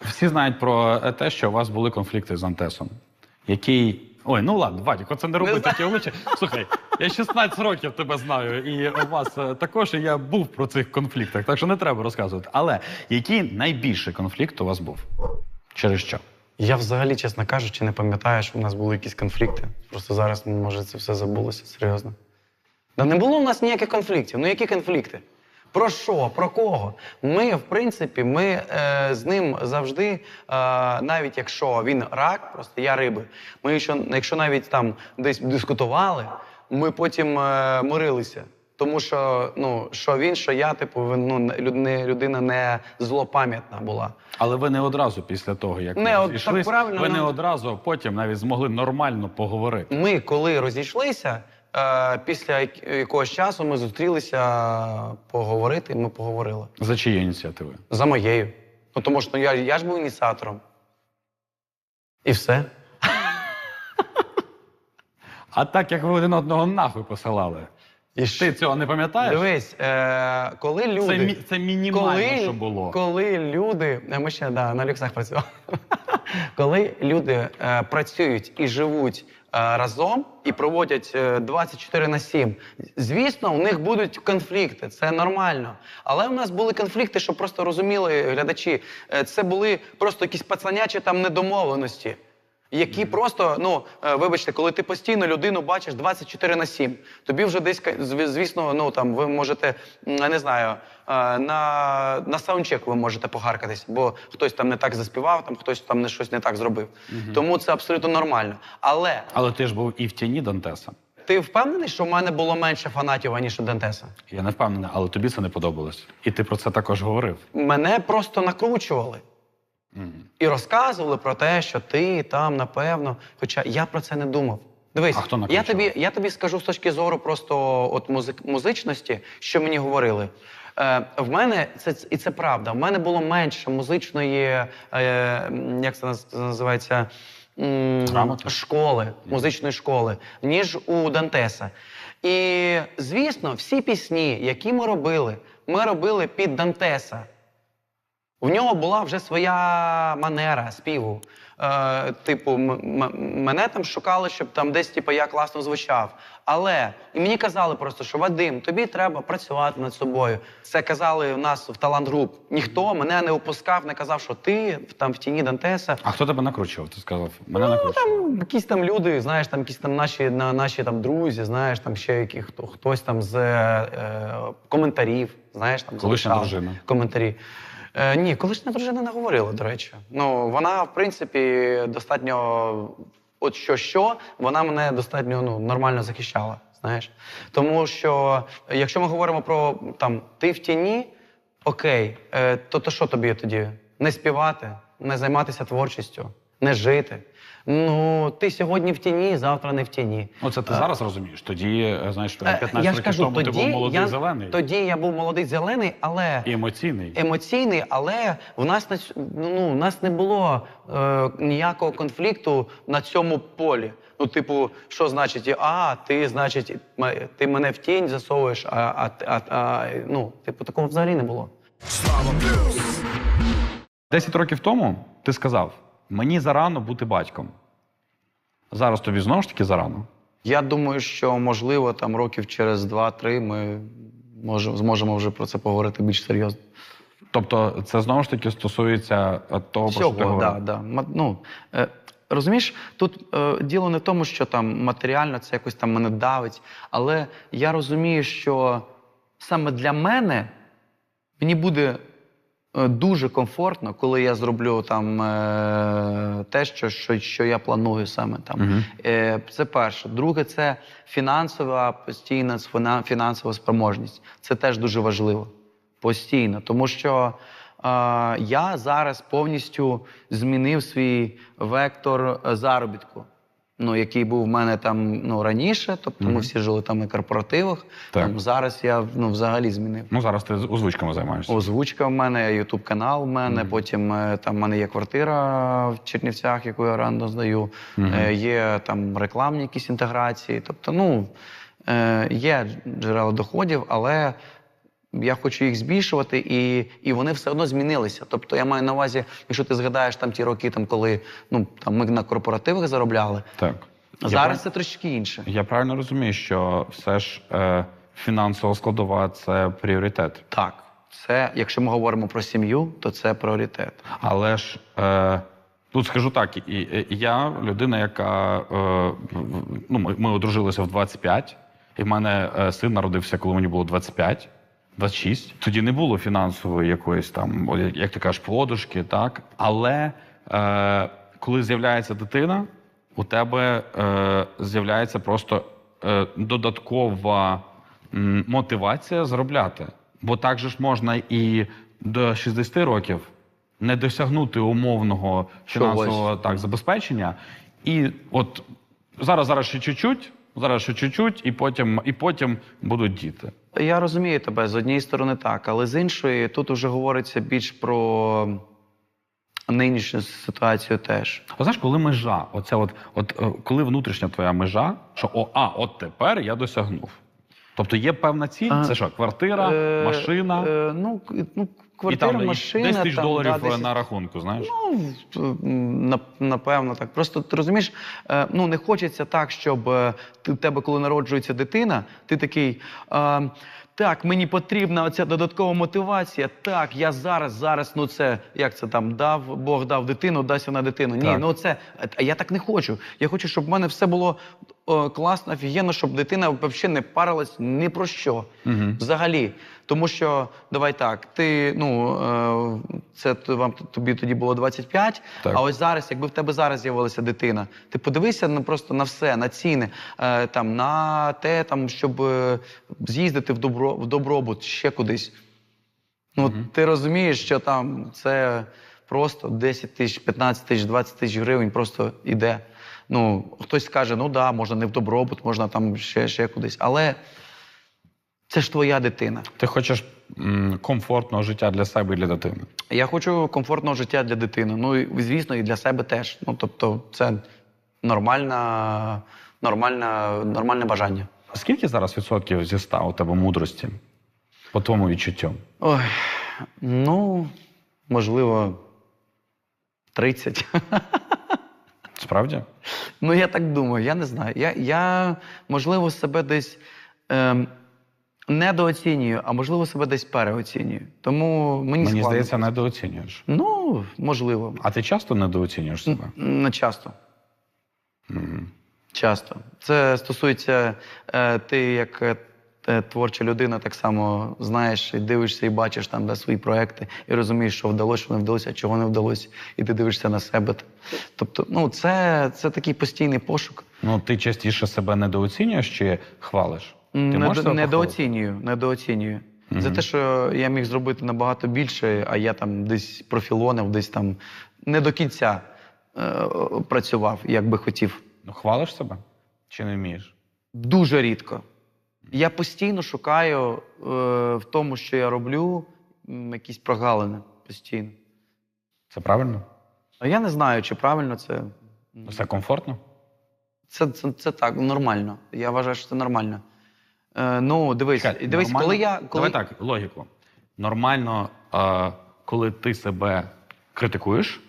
Всі знають про те, що у вас були конфлікти з Антесом. Який. Ой, ну ладно, Вадік, оце не роби такі обличчя. Слухай, я 16 років тебе знаю, і у вас е, також і я був про цих конфліктах, так що не треба розказувати. Але який найбільший конфлікт у вас був? Через що? Я взагалі, чесно кажучи, не пам'ятаю, що в нас були якісь конфлікти. Просто зараз, може, це все забулося, серйозно. Да не було в нас ніяких конфліктів. Ну які конфлікти? Про що? Про кого? Ми, в принципі, ми е, з ним завжди, е, навіть якщо він рак, просто я риби. Ми якщо, якщо навіть там десь дискутували, ми потім е, мирилися. Тому що ну що він, що я, типу, ну, не- людина не злопам'ятна була. Але ви не одразу після того, як Не, ви правильно, ви не ну. одразу потім навіть змогли нормально поговорити. Ми, коли розійшлися, е, після якогось часу ми зустрілися поговорити, і ми поговорили. За чиє ініціативи? За моєю. Ну, тому що ну, я, я ж був ініціатором. І все. А так як ви один одного нахуй посилали, І ти цього не пам'ятаєш? Дивись, е, коли люди. Це, мі- це мінімально, що було. Коли люди. е, Ми ще да, на люксах працювали. коли люди е, працюють і живуть е, разом і проводять е, 24 на 7, звісно, у них будуть конфлікти, це нормально. Але у нас були конфлікти, щоб просто розуміли глядачі, е, це були просто якісь пацанячі там недомовленості. Які просто, ну е, вибачте, коли ти постійно людину бачиш 24 на 7, тобі вже десь звісно, ну там ви можете, я не знаю, е, на, на саундчек ви можете погаркатись, бо хтось там не так заспівав, там хтось там не щось не так зробив. Тому це абсолютно нормально. Але Але ти ж був і в тіні Дантеса. ти впевнений, що в мене було менше фанатів, аніж у Дантеса? Я не впевнений, але тобі це не подобалось. І ти про це також говорив. Мене просто накручували. І розказували про те, що ти там, напевно. Хоча я про це не думав. Дивись, А хто я тобі, я тобі скажу з точки зору просто от музик, музичності, що мені говорили. Е, в мене це і це правда. В мене було менше музичної, е, як це називається, м, школи, музичної школи, ніж у Дантеса. І звісно, всі пісні, які ми робили, ми робили під Дантеса. В нього була вже своя манера співу. Е, типу, мене там шукали, щоб там десь типу, я класно звучав. Але і мені казали просто, що Вадим, тобі треба працювати над собою. Це казали у нас в талант груп. Ніхто мене не опускав, не казав, що ти там в тіні Дантеса. А хто тебе накручував? Ти сказав, мене накручував. Там якісь там люди, знаєш, там якісь там наші, на, наші там друзі, знаєш, там ще які, хто, хтось там з е, коментарів, знаєш, там Колишня дружина. коментарі. Е, ні, колишня дружина не говорила, до речі. Ну, вона, в принципі, достатньо, от що що, вона мене достатньо ну, нормально захищала. Знаєш? Тому що, якщо ми говоримо про там ти в тіні, окей, е, то, то що тобі тоді? Не співати, не займатися творчістю, не жити. Ну, ти сьогодні в тіні, завтра не в тіні. Оце ти зараз розумієш. Тоді, е, знаєш, Е, 15 я років кажу, тому тоді ти був молодий я, зелений Тоді я був молодий зелений, але і емоційний. емоційний, але в нас на ну, у нас не було е, ніякого конфлікту на цьому полі. Ну, типу, що значить, а ти, значить, ти мене в тінь засовуєш, а, а, а, а ну, типу, такого взагалі не було. 10 років тому ти сказав: мені зарано бути батьком. Зараз тобі знову ж таки зарано. Я думаю, що можливо там років через 2-3 ми може, зможемо вже про це поговорити більш серйозно. Тобто, це знову ж таки стосується е, того, про що ти говорив. да, да. Ну, е, розумієш, тут е, діло не в тому, що там матеріально це якось там мене давить, але я розумію, що саме для мене мені буде дуже комфортно, коли я зроблю там е, те, що, що, що я планую саме там. Е, Це перше. Друге, це фінансова постійна фінансова спроможність. Це теж дуже важливо. Постійно. Тому що е, я зараз повністю змінив свій вектор е, заробітку. Ну, який був в мене там ну, раніше, тобто ми всі жили там на корпоративах. Так. Там, зараз я ну, взагалі змінив. Ну, зараз ти озвучками займаєшся. Озвучка в мене, ютуб канал в мене. Потім е, там в мене є квартира в Чернівцях, яку я рано здаю. Е, Є там рекламні якісь інтеграції. Тобто, ну е, є джерела доходів, але Я хочу їх збільшувати, і, і вони все одно змінилися. Тобто я маю на увазі, якщо ти згадаєш там ті роки, там, коли ну, там, ми на корпоративах заробляли, Так. Я зараз прав- це трошки інше. Я правильно розумію, що все ж е, фінансова складова це пріоритет. Так, це, якщо ми говоримо про сім'ю, то це пріоритет. Але ж е, тут скажу так, і, і, я людина, яка е, ну, ми, ми одружилися в 25, і в мене е, син народився, коли мені було 25. 26. Тоді не було фінансової якоїсь там, як ти кажеш, подушки, так. Але е, коли з'являється дитина, у тебе е, з'являється просто е, додаткова м, мотивація заробляти. Бо так же ж можна і до 60 років не досягнути умовного фінансового так, забезпечення. І от зараз, зараз ще чуть-чуть, зараз ще чуть-чуть, і потім, і потім будуть діти. Я розумію тебе з однієї сторони так, але з іншої тут уже говориться більш про нинішню ситуацію теж. А знаєш, коли межа, оце от, от е, коли внутрішня твоя межа, що о, а, от тепер я досягнув. Тобто є певна ціль, А, це що, квартира, Е, машина, е, ну, ну, квартира, і там машина. 10 тисяч там, доларів да, 10 на рахунку, знаєш? Ну, напевно, так. Просто ти розумієш, е, ну не хочеться так, щоб е, ти- тебе, коли народжується дитина, ти такий. е, Так, мені потрібна оця додаткова мотивація. Так, я зараз, зараз, ну це як це там дав, Бог дав дитину, дасть вона дитину. Ні, Так. ну це. Я так не хочу. Я хочу, щоб в мене все було о, класно, офігенно, щоб дитина взагалі не парилась ні про що. Угу. Взагалі, тому що давай так, ти ну е, це вам тобі тоді було 25, Так. а ось зараз, якби в тебе зараз з'явилася дитина, ти подивися ну, просто на все, на ціни, е, там на те, там щоб е, з'їздити в добро в добробут ще кудись. Ну Мгм. ти розумієш, що там це просто 10 тисяч, 15 тисяч, 20 тисяч гривень просто іде. Ну, хтось скаже, ну да, можна не в добробут, можна там ще, ще кудись. Але це ж твоя дитина. Ти хочеш комфортного життя для себе і для дитини. Я хочу комфортного життя для дитини. Ну і звісно, і для себе теж. Ну тобто, це нормальна, нормальна, нормальне бажання. Скільки зараз відсотків зі ста у тебе мудрості? По твоєму відчуттю? Ой, ну, можливо, 30. Справді? Ну, я так думаю, я не знаю. Я, я можливо, себе десь ем, недооцінюю, а можливо, себе десь переоцінюю. Тому мені, Мені складно. здається, недооцінюєш. Ну, можливо. А ти часто недооцінюєш себе? Не часто. Мгм. Часто. Це стосується, е, ти як е, те- творча людина, так само знаєш, і дивишся і бачиш там да, свої проекти, і розумієш, що вдалося, що не вдалося, чого не вдалося, і ти дивишся на себе. Тобто, ну, це, це такий постійний пошук. Ну, ти частіше себе недооцінюєш чи хвалиш? Ти Недо- недооцінюю, недооцінюю. За те, що я міг зробити набагато більше, а я там десь профілонив, десь там не до кінця е, працював, як би хотів. Ну, хвалиш себе? Чи не вмієш? Дуже рідко. Я постійно шукаю е, в тому, що я роблю, якісь прогалини постійно. Це правильно? Я не знаю, чи правильно це. Це комфортно? Це, це, це так, нормально. Я вважаю, що це нормально. Е, ну, дивись, Чекай, дивись, нормально? коли я. Коли... Давай так, логіку. Нормально, е, коли ти себе критикуєш,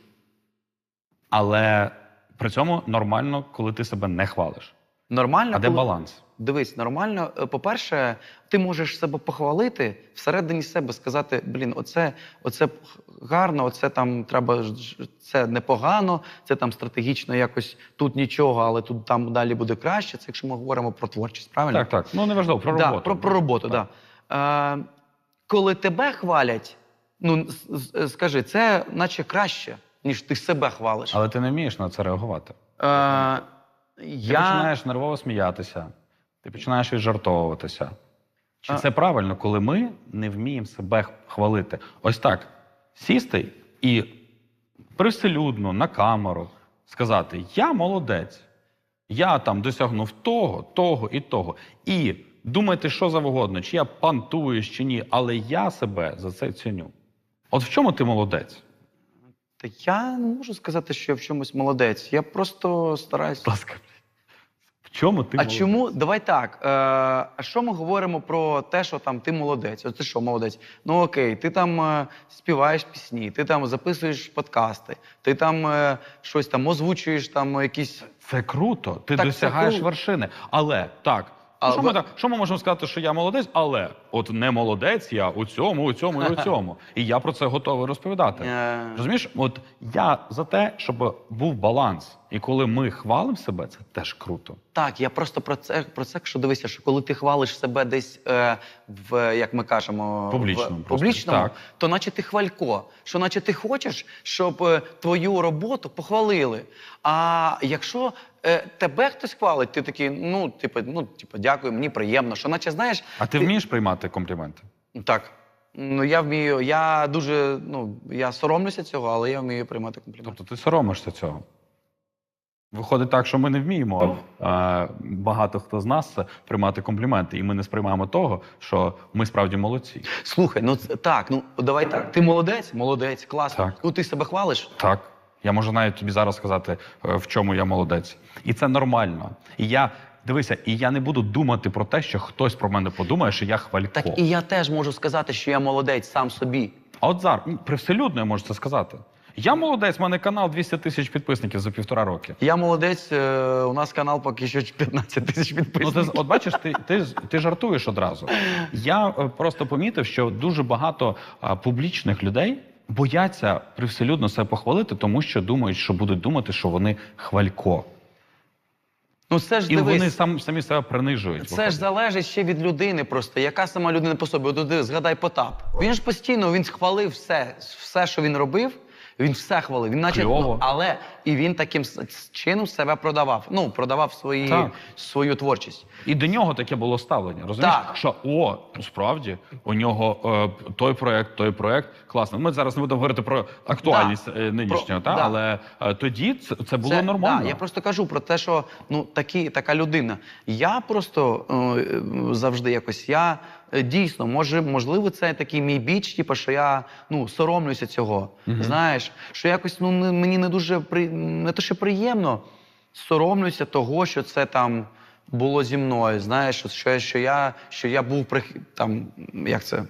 але при цьому нормально, коли ти себе не хвалиш. Нормально, А де баланс? Дивись, нормально. Е, По-перше, ти можеш себе похвалити, всередині себе сказати: блін, оце, оце гарно, оце там треба це непогано, це там стратегічно якось тут нічого, але тут там далі буде краще. Це якщо ми говоримо про творчість, правильно? Так, так. Ну неважливо, про Да, роботу. про, про роботу, так. Да. Е, коли тебе хвалять, ну с- скажи, це наче краще, ніж ти себе хвалиш. Але ти не вмієш на це реагувати. Е, Ти я... починаєш нервово сміятися, ти починаєш віджартовуватися. Чи А- це правильно, коли ми не вміємо себе хвалити? Ось так сісти і привселюдно на камеру сказати: Я молодець, я там досягнув того, того і того. І думайте, що завгодно, чи я пантуюсь, чи ні, але я себе за це ціню. От в чому ти молодець? Та я не можу сказати, що я в чомусь молодець. Я просто стараюсь. В чому ти А молодець? чому? Давай так. Е, а що ми говоримо про те, що там ти молодець? От ти що, молодець? Ну окей, ти там е, співаєш пісні, ти там записуєш подкасти, ти там е, щось там озвучуєш, там якісь. Це круто. Ти Так, це досягаєш круто. вершини. Але так. А що, ми так, що ми можемо сказати, що я молодець, але от не молодець я у цьому, у цьому і у цьому. І я про це готовий розповідати. Е, Розумієш, от я за те, щоб був баланс. І коли ми хвалимо себе, це теж круто. Так, я просто про це про це, що дивися, що коли ти хвалиш себе десь е, в як ми кажемо, Публічному в, публічному так. то наче ти хвалько. Що наче ти хочеш, щоб е, твою роботу похвалили. А якщо е, тебе хтось хвалить, ти такий, ну, типу, ну, типу, дякую, мені приємно. Що наче знаєш, А ти вмієш приймати компліменти? так. Ну я вмію, я дуже ну я соромлюся цього, але я вмію приймати компліменти. Тобто ти соромишся цього. Виходить так, що ми не вміємо а, багато хто з нас приймати компліменти, і ми не сприймаємо того, що ми справді молодці. Слухай, ну так, ну давай так. Ти молодець, молодець, класно. Так. Ну ти себе хвалиш. Так. Я можу навіть тобі зараз сказати, е, в чому я молодець. І це нормально. І я дивися, і я не буду думати про те, що хтось про мене подумає, що я хвалько. Так і я теж можу сказати, що я молодець сам собі. А от зараз м, привселюдно я можу це сказати. Я молодець, в мене канал 200 тисяч підписників за півтора роки. Я молодець, е, у нас канал поки що 15 тисяч Ну, ти, підписників. з- от бачиш, ти, ти, з- ти жартуєш одразу. Я е, просто помітив, що дуже багато а, публічних людей бояться привселюдно себе похвалити, тому що думають, що будуть думати, що вони хвалько. Ну це ж І дивись, вони сам, самі себе принижують. це ж залежить ще від людини просто. Яка сама людина по собі? От згадай Потап. Він ж постійно він схвалив все, все, що він робив. Він все хвалив. Він наче ну, але і він таким чином себе продавав. Ну продавав свої, Так. свою творчість. І до нього таке було ставлення. Розумієш, Так. що о, справді у нього е, той проект, той проект класно. Ми зараз не будемо говорити про актуальність Да. е, нинішнього, Про- та да. але е, тоді це, це було Це- нормально. Да, я просто кажу про те, що ну такі, така людина. Я просто е, завжди якось я е, дійсно може, можливо, це такий мій біч, типу, що я ну соромлюся цього. Знаєш, що якось ну мені не дуже при не то, що приємно, соромлюся того, що це там. Було зі мною, знаєш, що, що, я- що я був там, як це,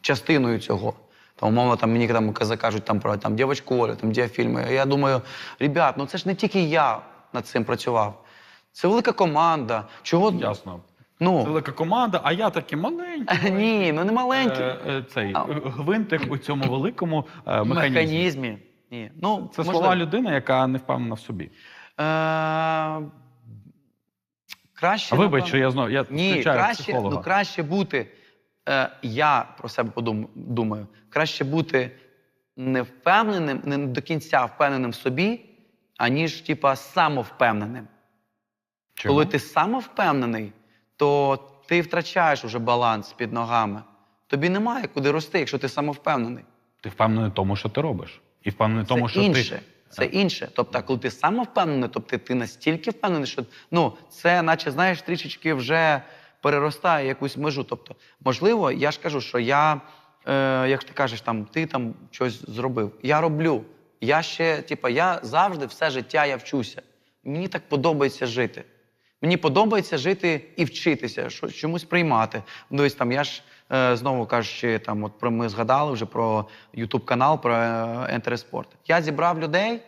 частиною цього. Там, умовно, там мені там кажуть там про там дівчинку Олю, там діафільми. Я думаю, ребят, ну це ж не тільки я над цим працював. Це велика команда. Чого Ясно. Це ну велика команда, а я такий маленький. ні, ну не маленький Е, е, цей А. гвинтик у цьому великому е, механізмі. механізмі. Ні. Ну Це можливо. слова людини, яка не впевнена в собі. Е, краще А вибач, напевно- що я знову я Ні, включаю краще, психолога. ну, краще бути. Е, я про себе подум, думаю, краще бути не впевненим, не до кінця впевненим в собі, аніж типа самовпевненим. Чому? Коли ти самовпевнений, то ти втрачаєш уже баланс під ногами. Тобі немає куди рости, якщо ти самовпевнений. Ти впевнений в тому, що ти робиш. І впевнений в тому, це що інше. ти. Це інше. Тобто, коли ти самовпевнений, тобто ти настільки впевнений, що ну це, наче знаєш, трішечки вже переростає якусь межу. Тобто, можливо, я ж кажу, що я, е, як ти кажеш, там ти там щось зробив. Я роблю. Я ще, типа, я завжди все життя я вчуся. Мені так подобається жити. Мені подобається жити і вчитися, що чомусь приймати. Ну, ось там я ж е, знову кажучи, там от про ми згадали вже про Ютуб канал, про Ентереспорт. Я зібрав людей,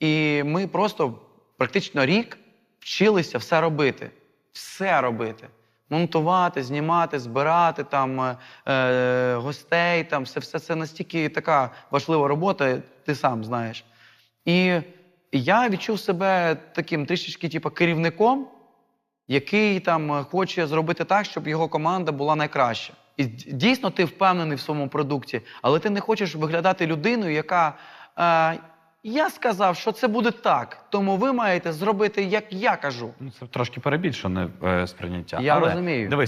і ми просто практично рік вчилися все робити. Все робити. Монтувати, знімати, збирати там е, е, гостей, там все, все це настільки така важлива робота, ти сам знаєш. І я відчув себе таким трішечки, типу, керівником, який там е, хоче зробити так, щоб його команда була найкраща. І дійсно ти впевнений в своєму продукті, але ти не хочеш виглядати людиною, яка. Е, я сказав, що це буде так, тому ви маєте зробити, як я кажу. Ну, Це трошки перебільшене е, сприйняття. Я Але, розумію. Дивись,